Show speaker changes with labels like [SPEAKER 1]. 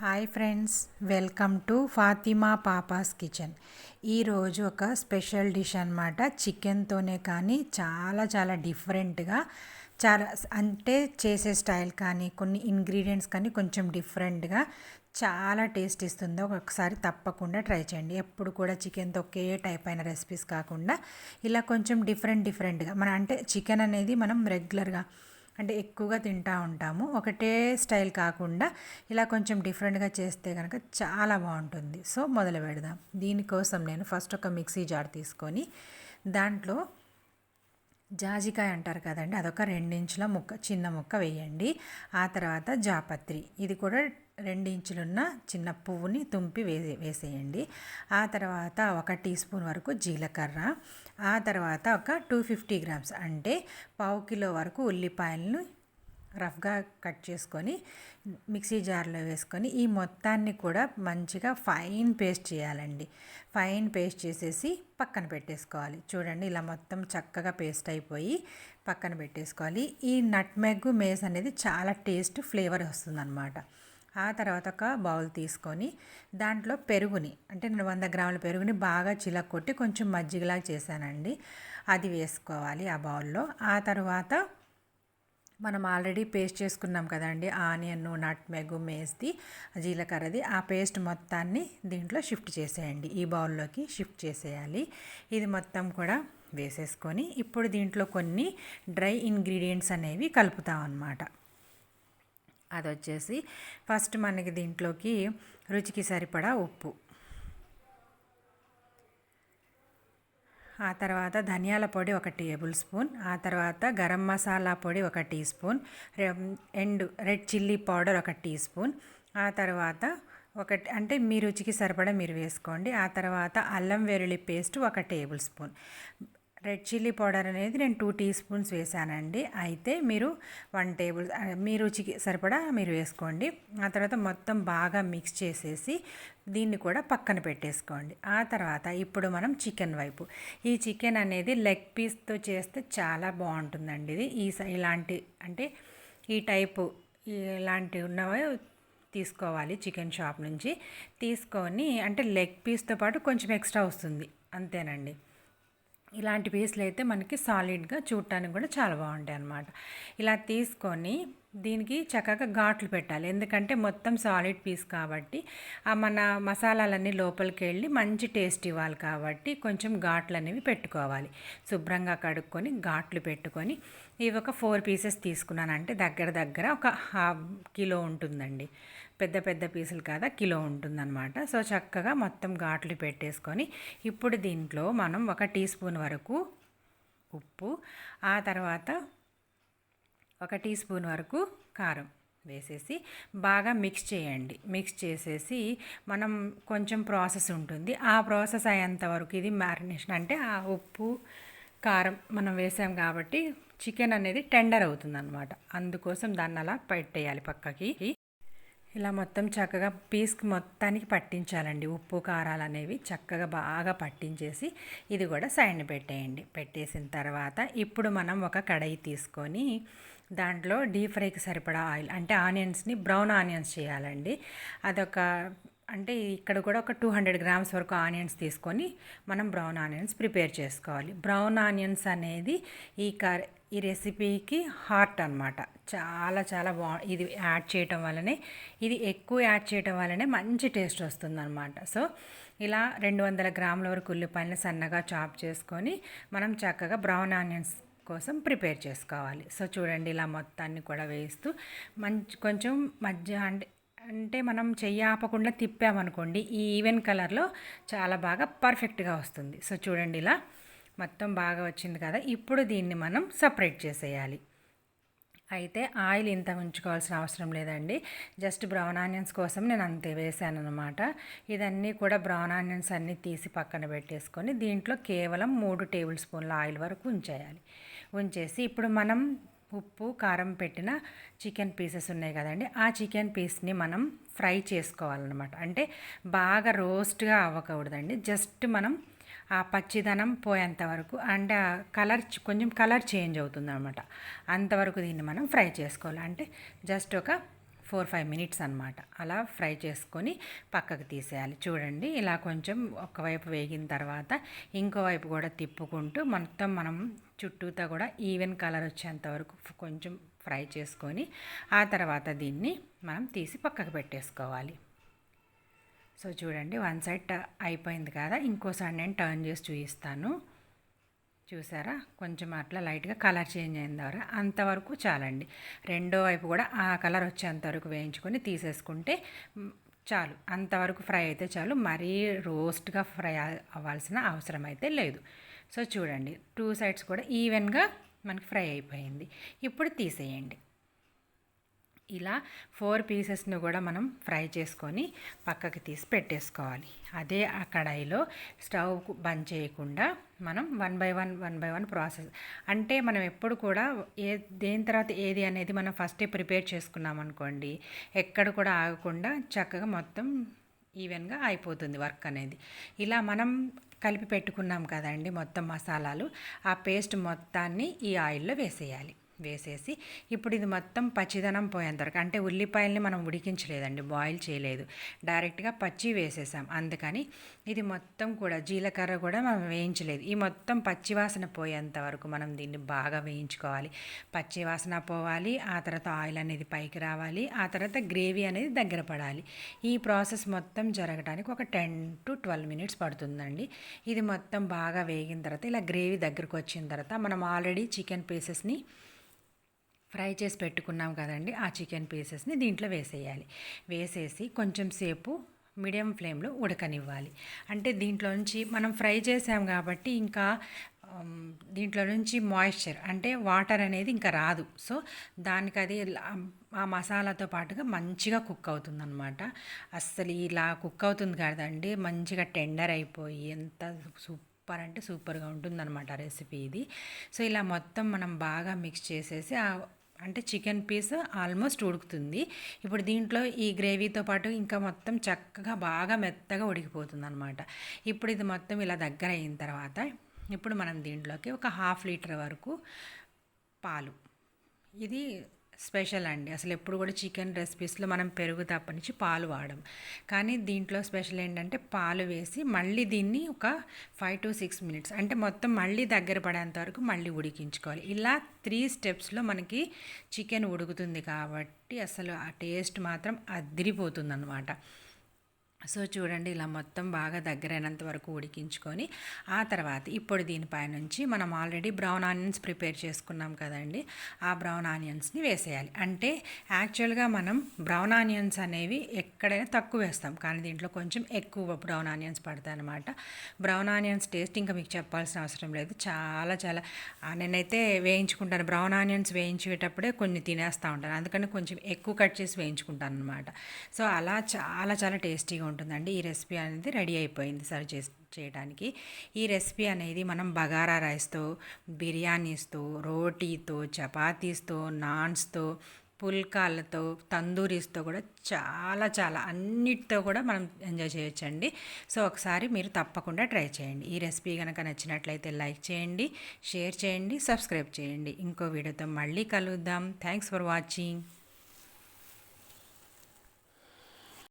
[SPEAKER 1] Hi friends welcome to Fatima papa's kitchen. ఈరోజు ఒక special dish అనమాట చికెన్తోనే కానీ చాలా చాలా డిఫరెంట్గా చాలా అంటే చేసే స్టైల్ కానీ కొన్ని ఇంగ్రీడియంట్స్ కానీ కొంచెం డిఫరెంట్గా చాలా టేస్ట్ ఇస్తుందో ఒకసారి తప్పకుండా ట్రై చేయండి. ఎప్పుడు కూడా చికెన్తో ఒకే టైప్ అయిన రెసిపీస్ కాకుండా ఇలా కొంచెం డిఫరెంట్ డిఫరెంట్గా మన అంటే చికెన్ అనేది మనం రెగ్యులర్గా అంటే ఎక్కువగా తింటూ ఉంటాము. ఒకటే స్టైల్ కాకుండా ఇలా కొంచెం డిఫరెంట్గా చేస్తే కనుక చాలా బాగుంటుంది. సో మొదలు పెడదాం. దీనికోసం నేను ఫస్ట్ ఒక మిక్సీ జార్ తీసుకొని దాంట్లో జాజికాయ అంటారు కదండి అదొక రెండించుల ముక్క చిన్న ముక్క వేయండి. ఆ తర్వాత జాపత్రి. ఇది కూడా ఇంచులున్న చిన్న పువ్వుని తుంపి వేసే వేసేయండి. ఆ తర్వాత ఒక టీ స్పూన్ వరకు జీలకర్ర ఆ తర్వాత ఒక టూ ఫిఫ్టీ గ్రామ్స్ అంటే పావు కిలో వరకు ఉల్లిపాయలను రఫ్గా కట్ చేసుకొని మిక్సీ జార్లో వేసుకొని ఈ మొత్తాన్ని కూడా మంచిగా ఫైన్ పేస్ట్ చేయాలండి. ఫైన్ పేస్ట్ చేసేసి పక్కన పెట్టేసుకోవాలి. చూడండి ఇలా మొత్తం చక్కగా పేస్ట్ అయిపోయి పక్కన పెట్టేసుకోవాలి. ఈ నట్మెగ్ మేస్ అనేది చాలా టేస్ట్ ఫ్లేవర్ వస్తుందన్నమాట. ఆ తర్వాత ఒక బౌల్ తీసుకొని దాంట్లో పెరుగుని అంటే నేను వంద గ్రాముల పెరుగుని బాగా చిలకొట్టి కొంచెం మజ్జిగలా చేశానండి. అది వేసుకోవాలి ఆ బౌల్లో. ఆ తర్వాత మనం ఆల్రెడీ పేస్ట్ చేసుకున్నాం కదండి ఆనియన్ నట్మెగు మేస్ది జీలకర్రది ఆ పేస్ట్ మొత్తాన్ని దీంట్లో షిఫ్ట్ చేసేయండి. ఈ బౌల్లోకి షిఫ్ట్ చేసేయాలి. ఇది మొత్తం కూడా వేసేసుకొని ఇప్పుడు దీంట్లో కొన్ని డ్రై ఇంగ్రీడియంట్స్ అనేవి కలుపుతాం అన్నమాట అది వచ్చేసి ఫస్ట్ మనకి దీంట్లోకి రుచికి సరిపడా ఉప్పు. ఆ తర్వాత ధనియాల పొడి ఒక టేబుల్ స్పూన్ ఆ తర్వాత గరం మసాలా పొడి ఒక టీ స్పూన్ ఎండు రెడ్ చిల్లీ పౌడర్ ఒక టీ స్పూన్ ఆ తర్వాత ఒకటి అంటే మీ రుచికి సరిపడా మీరు వేసుకోండి. ఆ తర్వాత అల్లం వెల్లుల్లి పేస్ట్ ఒక tablespoon. Red chilli powder అనేది నేను టూ టీ స్పూన్స్ వేసానండి. అయితే మీరు వన్ టేబుల్ మీ రుచికి సరిపడా మీరు వేసుకోండి. ఆ తర్వాత మొత్తం బాగా మిక్స్ చేసేసి దీన్ని కూడా పక్కన పెట్టేసుకోండి. ఆ తర్వాత ఇప్పుడు మనం చికెన్ వైపు ఈ చికెన్ అనేది లెగ్ పీస్తో చేస్తే చాలా బాగుంటుందండి ఇది. ఈ ఇలాంటి అంటే ఈ టైపు ఇలాంటివి ఉన్నవి తీసుకోవాలి చికెన్ షాప్ నుంచి. తీసుకొని అంటే లెగ్ పీస్తో పాటు కొంచెం ఎక్స్ట్రా వస్తుంది. అంతేనండి. ఇలాంటి పీసులు అయితే మనకి సాలిడ్గా చూడటానికి కూడా చాలా బాగుంటాయి అన్నమాట. ఇలా తీసుకొని దీనికి చక్కగా ఘాట్లు పెట్టాలి. ఎందుకంటే మొత్తం సాలిడ్ పీస్ కాబట్టి ఆ మన మసాలాలన్నీ లోపలికి వెళ్ళి మంచి టేస్ట్ ఇవ్వాలి కాబట్టి కొంచెం ఘాట్లు అనేవి పెట్టుకోవాలి. శుభ్రంగా కడుక్కొని ఘాట్లు పెట్టుకొని ఇవి ఒక ఫోర్ పీసెస్ తీసుకున్నానంటే దగ్గర దగ్గర ఒక హాఫ్ కిలో ఉంటుందండి. పెద్ద పెద్ద పీసులు కదా కిలో ఉంటుందన్నమాట. సో చక్కగా మొత్తం ఘాట్లు పెట్టేసుకొని ఇప్పుడు దీంట్లో మనం ఒక టీ స్పూన్ వరకు ఉప్పు ఆ తర్వాత ఒక టీ స్పూన్ వరకు కారం వేసేసి బాగా మిక్స్ చేయండి. మిక్స్ చేసేసి మనం కొంచెం ప్రాసెస్ ఉంటుంది. ఆ ప్రాసెస్ అయ్యేంత వరకు ఇది మ్యారినేషన్ అంటే ఆ ఉప్పు కారం మనం వేసాం కాబట్టి చికెన్ అనేది టెండర్ అవుతుంది అనమాట అందుకోసం దాన్ని అలా పెట్టేయాలి పక్కకి. ఇలా మొత్తం చక్కగా పీస్కి మొత్తానికి పట్టించాలండి. ఉప్పు కారాలు అనేవి చక్కగా బాగా పట్టించేసి ఇది కూడా సైడ్ పెట్టేయండి. పెట్టేసిన తర్వాత ఇప్పుడు మనం ఒక కడాయి తీసుకొని దాంట్లో డీప్ ఫ్రైకి సరిపడా ఆయిల్ అంటే ఆనియన్స్ని బ్రౌన్ ఆనియన్స్ చేయాలండి. అదొక అంటే ఇక్కడ కూడా ఒక టూ హండ్రెడ్ గ్రామ్స్ వరకు ఆనియన్స్ తీసుకొని మనం బ్రౌన్ ఆనియన్స్ ప్రిపేర్ చేసుకోవాలి. బ్రౌన్ ఆనియన్స్ అనేది ఈ కర్ ఈ రెసిపీకి హార్ట్ అనమాట చాలా చాలా బా ఇది యాడ్ చేయటం వల్లనే ఇది ఎక్కువ యాడ్ చేయటం వల్లనే మంచి టేస్ట్ వస్తుందన్నమాట. సో ఇలా రెండు వందల గ్రాముల వరకు ఉల్లిపాయలను సన్నగా చాప్ చేసుకొని మనం చక్కగా బ్రౌన్ ఆనియన్స్ కోసం ప్రిపేర్ చేసుకోవాలి. సో చూడండి ఇలా మొత్తాన్ని కూడా వేస్తూ మంచి కొంచెం మధ్య అంటే అంటే మనం చెయ్యి ఆపకుండా తిప్పామనుకోండి ఈ ఈవెన్ కలర్లో చాలా బాగా పర్ఫెక్ట్గా వస్తుంది. సో చూడండి ఇలా మొత్తం బాగా వచ్చింది కదా ఇప్పుడు దీన్ని మనం సపరేట్ చేసేయాలి. అయితే ఆయిల్ ఇంత ఉంచుకోవాల్సిన అవసరం లేదండి. జస్ట్ బ్రౌన్ ఆనియన్స్ కోసం నేను అంతే వేసాను అనమాట ఇదన్నీ కూడా బ్రౌన్ ఆనియన్స్ అన్నీ తీసి పక్కన పెట్టేసుకొని దీంట్లో కేవలం మూడు టేబుల్ స్పూన్ల ఆయిల్ వరకు ఉంచేయాలి. ఉంచేసి ఇప్పుడు మనం ఉప్పు కారం పెట్టిన చికెన్ పీసెస్ ఉన్నాయి కదండి ఆ చికెన్ పీస్ని మనం ఫ్రై చేసుకోవాలన్నమాట. అంటే బాగా రోస్ట్గా అవ్వకూడదండి. జస్ట్ మనం ఆ పచ్చిదనం పోయేంత వరకు అండ్ కలర్ కొంచెం కలర్ చేంజ్ అవుతుంది అనమాట అంతవరకు దీన్ని మనం ఫ్రై చేసుకోవాలి. అంటే జస్ట్ ఒక ఫోర్ ఫైవ్ మినిట్స్ అనమాట అలా ఫ్రై చేసుకొని పక్కకు తీసేయాలి. చూడండి ఇలా కొంచెం ఒకవైపు వేగిన తర్వాత ఇంకోవైపు కూడా తిప్పుకుంటూ మొత్తం మనం చుట్టూతా కూడా ఈవెన్ కలర్ వచ్చేంత వరకు కొంచెం ఫ్రై చేసుకొని ఆ తర్వాత దీన్ని మనం తీసి పక్కకు పెట్టేసుకోవాలి. సో చూడండి వన్ సైడ్ అయిపోయింది కదా ఇంకోసారి నేను టర్న్ చేసి చూపిస్తాను. చూసారా? కొంచెం అట్లా లైట్గా కలర్ చేంజ్ అయిన ద్వారా అంతవరకు చాలండి. రెండో వైపు కూడా ఆ కలర్ వచ్చేంతవరకు వేయించుకొని తీసేసుకుంటే చాలు. అంతవరకు ఫ్రై అయితే చాలు మరీ రోస్ట్గా ఫ్రై అవ్వాల్సిన అవసరం అయితే లేదు. సో చూడండి టూ సైడ్స్ కూడా ఈవెన్గా మనకి ఫ్రై అయిపోయింది. ఇప్పుడు తీసేయండి. ఇలా ఫోర్ పీసెస్ను కూడా మనం ఫ్రై చేసుకొని పక్కకి తీసి పెట్టేసుకోవాలి. అదే ఆ కడాయిలో స్టవ్ బంద్ చేయకుండా మనం one by one one by one process. అంటే మనం ఎప్పుడు కూడా ఏ దేని తర్వాత ఏది అనేది మనం ఫస్టే ప్రిపేర్ చేసుకున్నాం అనుకోండి ఎక్కడ కూడా ఆగకుండా చక్కగా మొత్తం ఈవెన్గా అయిపోతుంది వర్క్ అనేది. ఇలా మనం కలిపి పెట్టుకున్నాం కదండి మొత్తం మసాలాలు ఆ పేస్ట్ మొత్తాన్ని ఈ ఆయిల్లో వేసేయాలి. వేసేసి ఇప్పుడు ఇది మొత్తం పచ్చిదనం పోయేంత వరకు అంటే ఉల్లిపాయల్ని మనం ఉడికించలేదండి బాయిల్ చేయలేదు. డైరెక్ట్గా పచ్చి వేసేసాం. అందుకని ఇది మొత్తం కూడా జీలకర్ర కూడా మనం వేయించలేదు. ఈ మొత్తం పచ్చివాసన పోయేంత వరకు మనం దీన్ని బాగా వేయించుకోవాలి. పచ్చివాసన పోవాలి ఆ తర్వాత ఆయిల్ అనేది పైకి రావాలి ఆ తర్వాత గ్రేవీ అనేది దగ్గర పడాలి. ఈ ప్రాసెస్ మొత్తం జరగడానికి ఒక టెన్ టు ట్వెల్వ్ మినిట్స్ పడుతుందండి. ఇది మొత్తం బాగా వేగిన తర్వాత ఇలా గ్రేవీ దగ్గరకు వచ్చిన తర్వాత మనం ఆల్రెడీ చికెన్ పీసెస్ని ఫ్రై చేసి పెట్టుకున్నాం కదండి ఆ చికెన్ పీసెస్ని దీంట్లో వేసేయాలి. వేసేసి కొంచెం సేపు మీడియం ఫ్లేమ్లో ఉడకనివ్వాలి. అంటే దీంట్లో నుంచి మనం ఫ్రై చేసాం కాబట్టి ఇంకా దీంట్లో నుంచి మాయిశ్చర్ అంటే వాటర్ అనేది ఇంకా రాదు. సో దానికి అది ఆ మసాలాతో పాటుగా మంచిగా కుక్ అవుతుంది అనమాట అస్సలు ఇలా కుక్ అవుతుంది కదండి మంచిగా టెండర్ అయిపోయి ఎంత సూపర్ అంటే సూపర్గా ఉంటుందన్నమాట రెసిపీ ఇది. సో ఇలా మొత్తం మనం బాగా మిక్స్ చేసేసి అంటే చికెన్ పీస్ ఆల్మోస్ట్ ఉడుకుతుంది. ఇప్పుడు దీంట్లో ఈ గ్రేవీతో పాటు ఇంకా మొత్తం చక్కగా బాగా మెత్తగా ఉడికిపోతుంది అనమాట ఇప్పుడు ఇది మొత్తం ఇలా దగ్గర అయిన తర్వాత ఇప్పుడు మనం దీంట్లోకి ఒక హాఫ్ లీటర్ వరకు పాలు. ఇది స్పెషల్ అండి. అసలు ఎప్పుడు కూడా చికెన్ రెసిపీస్లో మనం పెరుగు తప్పనించి పాలు వాడడం కానీ దీంట్లో స్పెషల్ ఏంటంటే పాలు వేసి మళ్ళీ దీన్ని ఒక ఫైవ్ టు సిక్స్ మినిట్స్ అంటే మొత్తం మళ్ళీ దగ్గర పడేంత వరకు మళ్ళీ ఉడికించుకోవాలి. ఇలా త్రీ స్టెప్స్లో మనకి చికెన్ ఉడుకుతుంది కాబట్టి అసలు ఆ టేస్ట్ మాత్రం అదిరిపోతుంది అనమాట సో చూడండి ఇలా మొత్తం బాగా దగ్గరైనంత వరకు ఉడికించుకొని ఆ తర్వాత ఇప్పుడు దీనిపైనుంచి మనం ఆల్రెడీ బ్రౌన్ ఆనియన్స్ ప్రిపేర్ చేసుకున్నాం కదండి ఆ బ్రౌన్ ఆనియన్స్ని వేసేయాలి. అంటే యాక్చువల్గా మనం బ్రౌన్ ఆనియన్స్ అనేవి ఎక్కడైనా తక్కువ వేస్తాం కానీ దీంట్లో కొంచెం ఎక్కువ బ్రౌన్ ఆనియన్స్ పడతాయి అనమాట బ్రౌన్ ఆనియన్స్ టేస్ట్ ఇంకా మీకు చెప్పాల్సిన అవసరం లేదు. చాలా చాలా నేనైతే వేయించుకుంటాను. బ్రౌన్ ఆనియన్స్ వేయించేటప్పుడే కొన్ని తినేస్తూ ఉంటాను. అందుకని కొంచెం ఎక్కువ కట్ చేసి వేయించుకుంటాను అనమాట సో అలా చాలా చాలా టేస్టీగా ఉంటుందండి. ఈ రెసిపీ అనేది రెడీ అయిపోయింది సర్వ్ చేసి చేయడానికి ఈ రెసిపీ అనేది మనం బగారా రైస్తో బిర్యానీస్తో రోటీతో చపాతీస్తో నాన్స్తో పుల్కాలతో తందూరీస్తో కూడా చాలా చాలా అన్నిటితో కూడా మనం ఎంజాయ్ చేయొచ్చండి. సో ఒకసారి మీరు తప్పకుండా ట్రై చేయండి. ఈ రెసిపీ కనుక నచ్చినట్లయితే లైక్ చేయండి షేర్ చేయండి సబ్స్క్రైబ్ చేయండి. ఇంకో వీడియోతో మళ్ళీ కలుద్దాం. Thanks for watching.